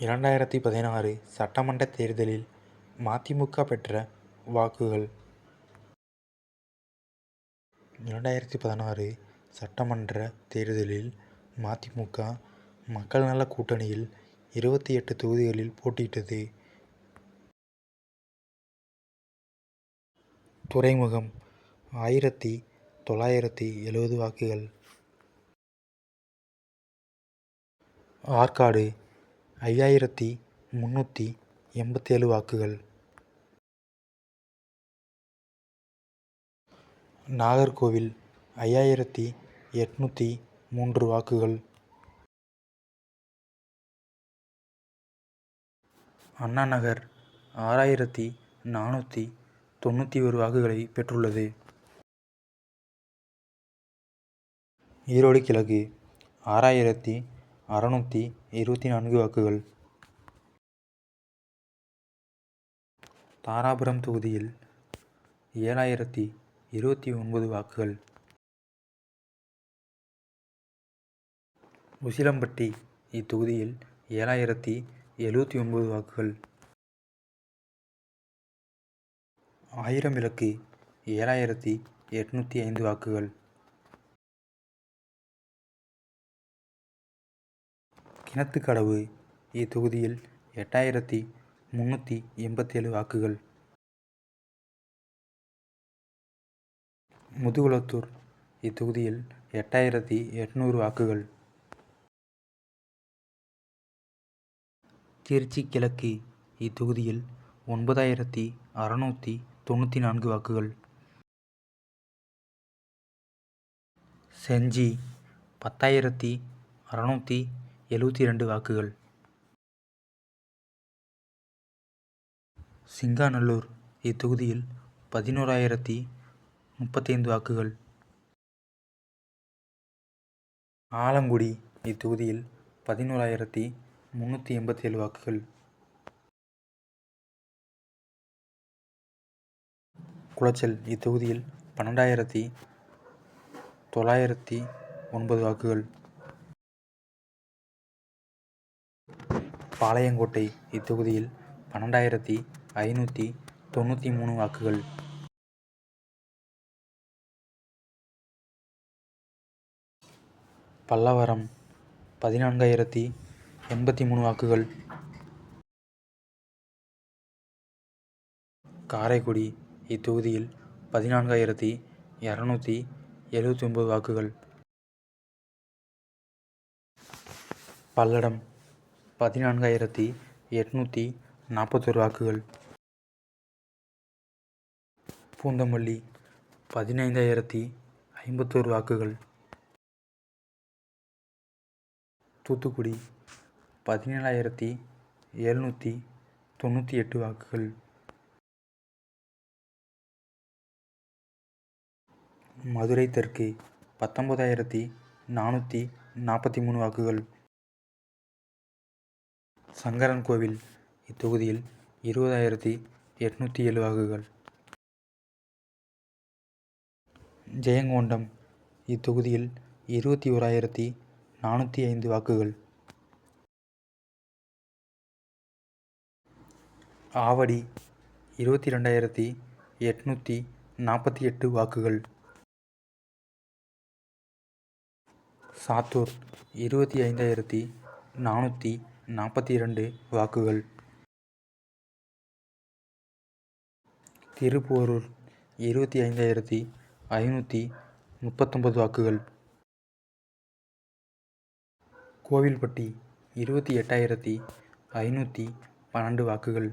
இரண்டாயிரத்தி பதினாறு சட்டமன்ற தேர்தலில் மதிமுக பெற்ற வாக்குகள் இரண்டாயிரத்தி பதினாறு சட்டமன்ற தேர்தலில் மதிமுக மக்கள் நலக் கூட்டணியில் இருபத்தி எட்டு தொகுதிகளில் போட்டியிட்டது. துறைமுகம் ஆயிரத்தி தொள்ளாயிரத்தி எழுபது வாக்குகள் ஆற்காடு ஐயாயிரத்தி முன்னூற்றி எண்பத்தேழு வாக்குகள் நாகர்கோவில் ஐயாயிரத்தி எட்நூற்றி மூன்று வாக்குகள் அண்ணாநகர் ஆறாயிரத்தி நானூற்றி தொண்ணூற்றி ஒரு வாக்குகளை பெற்றுள்ளது. ஈரோடு கிழக்கு ஆறாயிரத்தி அறுநூற்றி இருபத்தி நான்கு வாக்குகள். தாராபுரம் தொகுதியில் ஏழாயிரத்தி இருபத்தி ஒன்பது வாக்குகள். உசிலம்பட்டி இத்தொகுதியில் ஏழாயிரத்தி எழுபத்தி ஒன்பது வாக்குகள். ஆயிரம் விளக்கு ஏழாயிரத்தி எட்நூற்றி ஐந்து வாக்குகள். கிணத்துக்கடவு இத்தொகுதியில் எட்டாயிரத்தி முன்னூற்றி எண்பத்தேழு வாக்குகள். முதுகுளத்தூர் இத்தொகுதியில் எட்டாயிரத்தி எட்நூறு வாக்குகள். திருச்சி கிழக்கு இத்தொகுதியில் ஒன்பதாயிரத்தி அறநூற்றி தொண்ணூற்றி நான்கு வாக்குகள். செஞ்சி பத்தாயிரத்தி அறநூற்றி எழுபத்தி இரண்டு வாக்குகள். சிங்காநல்லூர் இத்தொகுதியில் பதினோராயிரத்தி முப்பத்தைந்து வாக்குகள். ஆலங்குடி இத்தொகுதியில் பதினோராயிரத்தி முன்னூற்றி எண்பத்தேழு வாக்குகள். குளச்சல் இத்தொகுதியில் பன்னெண்டாயிரத்தி தொள்ளாயிரத்தி ஒன்பது வாக்குகள். பாளையங்கோட்டை இத்தொகுதியில் பன்னெண்டாயிரத்தி ஐநூற்றி தொண்ணூற்றி மூணு வாக்குகள். பல்லவரம் பதினான்காயிரத்தி எண்பத்தி மூணு வாக்குகள். காரைக்குடி இத்தொகுதியில் பதினான்காயிரத்தி இரநூத்தி எழுபத்தி ஒன்பது வாக்குகள். பல்லடம் பதினான்காயிரத்தி எட்நூற்றி நாற்பத்தொரு வாக்குகள். பூந்தமல்லி பதினைந்தாயிரத்தி ஐம்பத்தோரு வாக்குகள். தூத்துக்குடி பதினேழாயிரத்தி எழுநூற்றி தொண்ணூற்றி எட்டு வாக்குகள். மதுரை தெற்கு பத்தொம்போதாயிரத்தி நானூற்றி நாற்பத்தி மூணு வாக்குகள். சங்கரன்கோவில் இத்தொகுதியில் இருபதாயிரத்தி எட்நூற்றி ஏழு வாக்குகள். ஜெயங்கொண்டம் இத்தொகுதியில் இருபத்தி ஓராயிரத்தி நானூற்றி ஐந்து வாக்குகள். ஆவடி இருபத்தி ரெண்டாயிரத்தி எட்நூற்றி நாற்பத்தி எட்டு வாக்குகள். சாத்தூர் இருபத்தி ஐந்தாயிரத்தி நானூற்றி நாற்பத்தி இரண்டு வாக்குகள். திருப்போரூர் இருபத்தி ஐந்தாயிரத்தி ஐநூற்றி முப்பத்தொம்பது வாக்குகள். கோவில்பட்டி இருபத்தி எட்டாயிரத்தி ஐநூற்றி பன்னெண்டு வாக்குகள்.